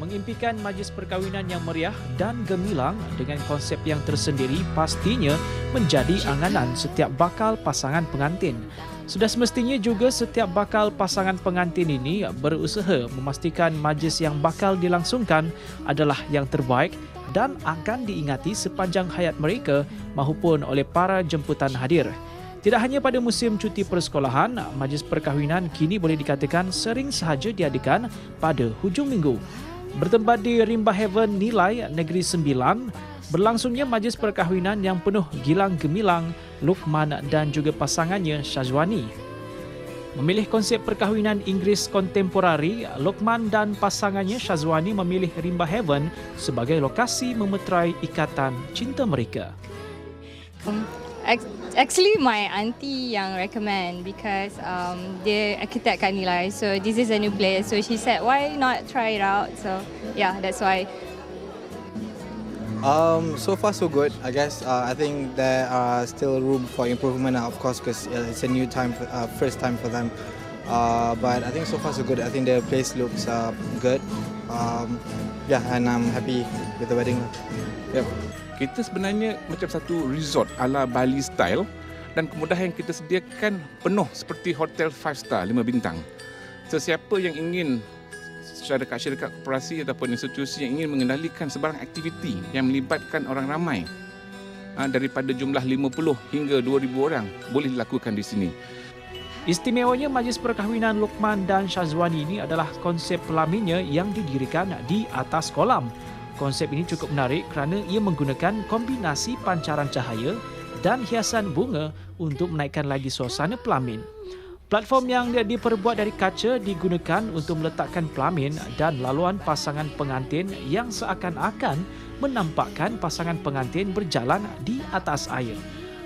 Mengimpikan majlis perkahwinan yang meriah dan gemilang dengan konsep yang tersendiri pastinya menjadi anganan setiap bakal pasangan pengantin. Sudah semestinya juga setiap bakal pasangan pengantin ini berusaha memastikan majlis yang bakal dilangsungkan adalah yang terbaik dan akan diingati sepanjang hayat mereka maupun oleh para jemputan hadir. Tidak hanya pada musim cuti persekolahan, majlis perkahwinan kini boleh dikatakan sering sahaja diadakan pada hujung minggu. Bertempat di Rimba Heaven Nilai Negeri Sembilan, berlangsungnya majlis perkahwinan yang penuh gilang gemilang Lukman dan juga pasangannya Syazwani. Memilih konsep perkahwinan Inggeris kontemporari, Lokman dan pasangannya Syazwani memilih Rimba Heaven sebagai lokasi memeterai ikatan cinta mereka. Ac- Actually, my auntie yang recommend because um, dia architect kat Nilai. So this is a new place. So she said, why not try it out? So yeah, that's why. Um, so far so good. I guess uh, I think there are still room for improvement, of course, because it's a new time, for, uh, first time for them. Uh, but I think so far so good. I think the place looks uh, good. Um, yeah, and I'm happy with the wedding. Yep. Kita sebenarnya macam satu resort ala Bali style dan kemudahan yang kita sediakan penuh seperti hotel 5 star 5 bintang. Sesiapa yang ingin syarikat-syarikat korporasi ataupun institusi yang ingin mengendalikan sebarang aktiviti yang melibatkan orang ramai ha, daripada jumlah 50 hingga 2000 orang boleh dilakukan di sini. Istimewanya majlis perkahwinan Lukman dan Syazwani ini adalah konsep pelaminnya yang didirikan di atas kolam. Konsep ini cukup menarik kerana ia menggunakan kombinasi pancaran cahaya dan hiasan bunga untuk menaikkan lagi suasana pelamin. Platform yang diperbuat dari kaca digunakan untuk meletakkan pelamin dan laluan pasangan pengantin yang seakan-akan menampakkan pasangan pengantin berjalan di atas air.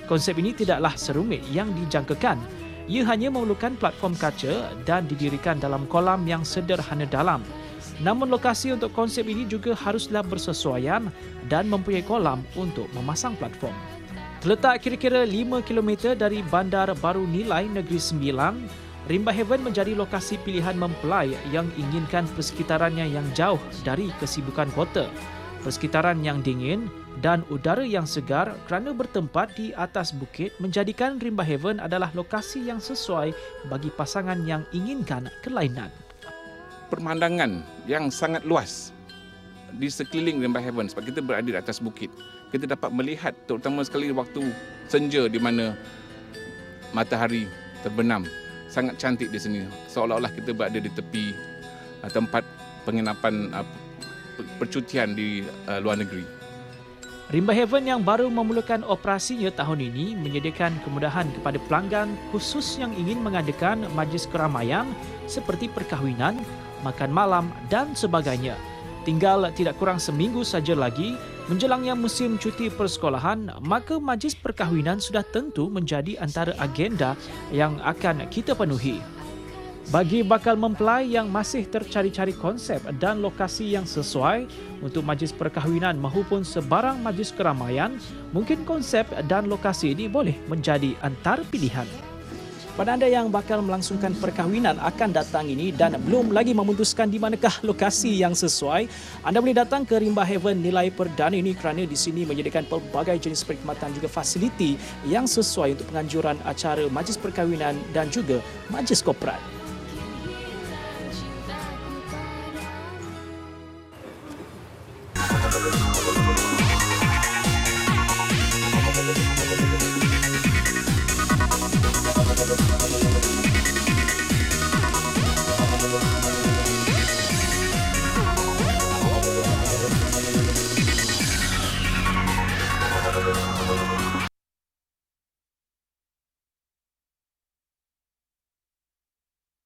Konsep ini tidaklah serumit yang dijangkakan. Ia hanya memerlukan platform kaca dan didirikan dalam kolam yang sederhana dalam. Namun lokasi untuk konsep ini juga haruslah bersesuaian dan mempunyai kolam untuk memasang platform. Terletak kira-kira 5 km dari Bandar Baru Nilai Negeri Sembilan, Rimba Heaven menjadi lokasi pilihan mempelai yang inginkan persekitarannya yang jauh dari kesibukan kota. Persekitaran yang dingin dan udara yang segar kerana bertempat di atas bukit menjadikan Rimba Heaven adalah lokasi yang sesuai bagi pasangan yang inginkan kelainan. Pemandangan yang sangat luas di sekeliling Rimba Heaven sebab kita berada di atas bukit. Kita dapat melihat terutama sekali waktu senja di mana matahari terbenam. Sangat cantik di sini. Seolah-olah kita berada di tepi uh, tempat penginapan uh, percutian di uh, luar negeri. Rimba Heaven yang baru memulakan operasinya tahun ini menyediakan kemudahan kepada pelanggan khusus yang ingin mengadakan majlis keramaian seperti perkahwinan, makan malam dan sebagainya. Tinggal tidak kurang seminggu saja lagi menjelangnya musim cuti persekolahan, maka majlis perkahwinan sudah tentu menjadi antara agenda yang akan kita penuhi. Bagi bakal mempelai yang masih tercari-cari konsep dan lokasi yang sesuai untuk majlis perkahwinan maupun sebarang majlis keramaian, mungkin konsep dan lokasi ini boleh menjadi antara pilihan. Pada anda yang bakal melangsungkan perkahwinan akan datang ini dan belum lagi memutuskan di manakah lokasi yang sesuai, anda boleh datang ke Rimba Heaven nilai perdana ini kerana di sini menyediakan pelbagai jenis perkhidmatan juga fasiliti yang sesuai untuk penganjuran acara majlis perkahwinan dan juga majlis korporat.